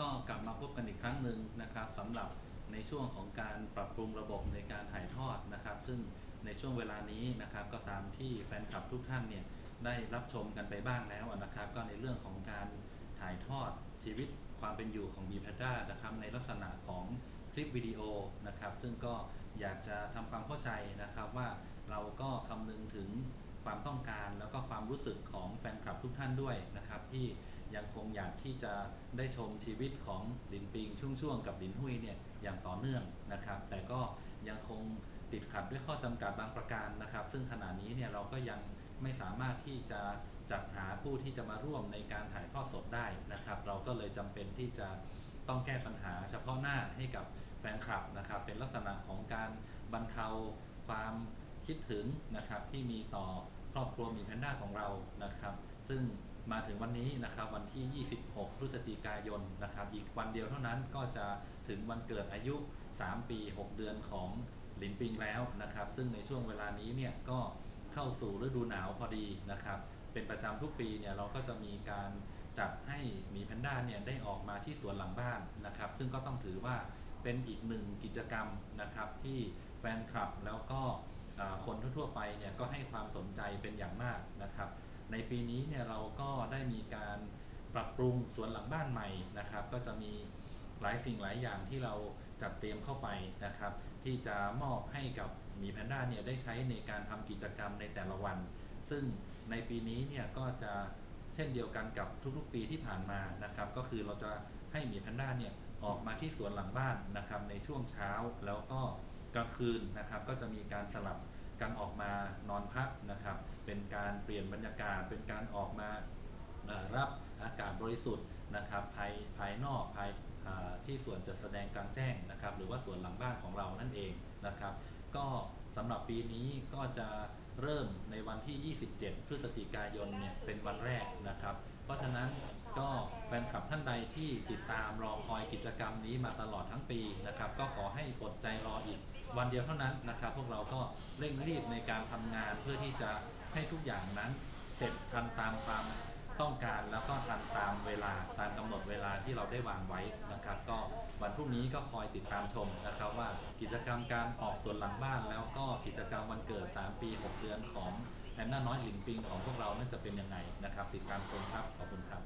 ก็กลับมาพบกันอีกครั้งหนึ่งนะครับสำหรับในช่วงของการปรับปรุงระบบในการถ่ายทอดนะครับ ซึ่งในช่วงเวลานี้นะครับ ก็ตามที่แฟนคลับทุกท่านเนี่ยได้รับชมกันไปบ้างแล้วนะครับ ก็ในเรื่องของการถ่ายทอดชีวิตความเป็นอยู่ของบีแพด้านะครับในลักษณะของคลิปวิดีโอนะครับ ซึ่งก็อยากจะทำความเข้าใจนะครับว่าเราก็คำนึงถึงความต้องการแล้วก็ความรู้สึกของแฟนคลับทุกท่านด้วยนะครับที่ ยังคงอยากที่จะได้ชมชีวิตของลินปิงช่วงๆกับลินหุยเนี่ยอย่างต่อเนื่องนะครับ แต่ก็ยังคงติดขัดด้วยข้อจำกัดบางประการนะครับ ซึ่งขณะนี้เนี่ยเราก็ยังไม่สามารถที่จะจัดหาผู้ที่จะมาร่วมในการถ่ายทอดสดได้นะครับ เราก็เลยจำเป็นที่จะต้องแก้ปัญหาเฉพาะหน้าให้กับแฟนคลับนะครับ เป็นลักษณะของการบรรเทาความคิดถึงนะครับที่มีต่อครอบครัวมีแพนด้าของเรานะครับ ซึ่ง มาถึงวันนี้นะครับวันที่ 26 พฤศจิกายนนะครับอีกวันเดียวเท่านั้นก็จะถึงวันเกิดอายุ 3 ปี 6 เดือนของหลินปิงแล้วนะครับ ซึ่งในช่วงเวลานี้เนี่ยก็เข้าสู่ฤดูหนาวพอดีนะครับ เป็นประจำทุกปีเนี่ยเราก็จะมีการจัดให้หมีแพนด้าเนี่ยได้ออกมาที่สวนหลังบ้านนะครับ ซึ่งก็ต้องถือว่าเป็นอีกหนึ่งกิจกรรมนะครับที่แฟนคลับแล้วก็คนทั่วๆไปเนี่ยก็ให้ความสนใจเป็นอย่างมากนะครับ ในปีนี้เนี่ยเราก็ได้มีการปรับปรุงสวนหลังบ้านใหม่นะครับ ก็จะมีหลายสิ่งหลายอย่างที่เราจัดเตรียมเข้าไปนะครับ ที่จะมอบให้กับหมีแพนด้าเนี่ยได้ใช้ในการทำกิจกรรมในแต่ละวัน ซึ่งในปีนี้เนี่ยก็จะเช่นเดียวกันกับทุกๆปีที่ผ่านมานะครับ ก็คือเราจะให้หมีแพนด้าเนี่ยออกมาที่สวนหลังบ้านนะครับ ในช่วงเช้าแล้วก็กลางคืนนะครับ ก็จะมีการสลับกันออกมา เป็นการเปลี่ยนบรรยากาศ เป็นการออกมารับอากาศบริสุทธิ์นะครับภายภายนอกภายอ่าที่ส่วนจัดแสดงกลางแจ้งนะครับ หรือว่าส่วนหลังบ้านของเรานั่นเองนะครับ ก็สำหรับปีนี้ก็จะเริ่มในวันที่ 27 พฤศจิกายนเนี่ยเป็นวันแรกนะครับ เพราะฉะนั้นก็แฟนคลับท่านใดที่ติดตามรอคอยกิจกรรมนี้มาตลอดทั้งปีนะครับ ก็ขอให้อดใจ วันเดียวเท่านั้นนะครับ พวกเราก็เร่งรีบในการทำงานเพื่อที่จะให้ทุกอย่างนั้นเสร็จทันตามความต้องการแล้วก็ทันตามเวลาตามกำหนดเวลาที่เราได้วางไว้นะครับ ก็วันพรุ่งนี้ก็คอยติดตามชมนะครับ ว่ากิจกรรมการออกสวนหลังบ้านแล้วก็กิจกรรมวันเกิด 3 ปี 6 เดือนของแพนด้าน้อยหลินปิงของพวกเรานั่นจะเป็นยังไงนะครับ ติดตามชมครับขอบคุณครับ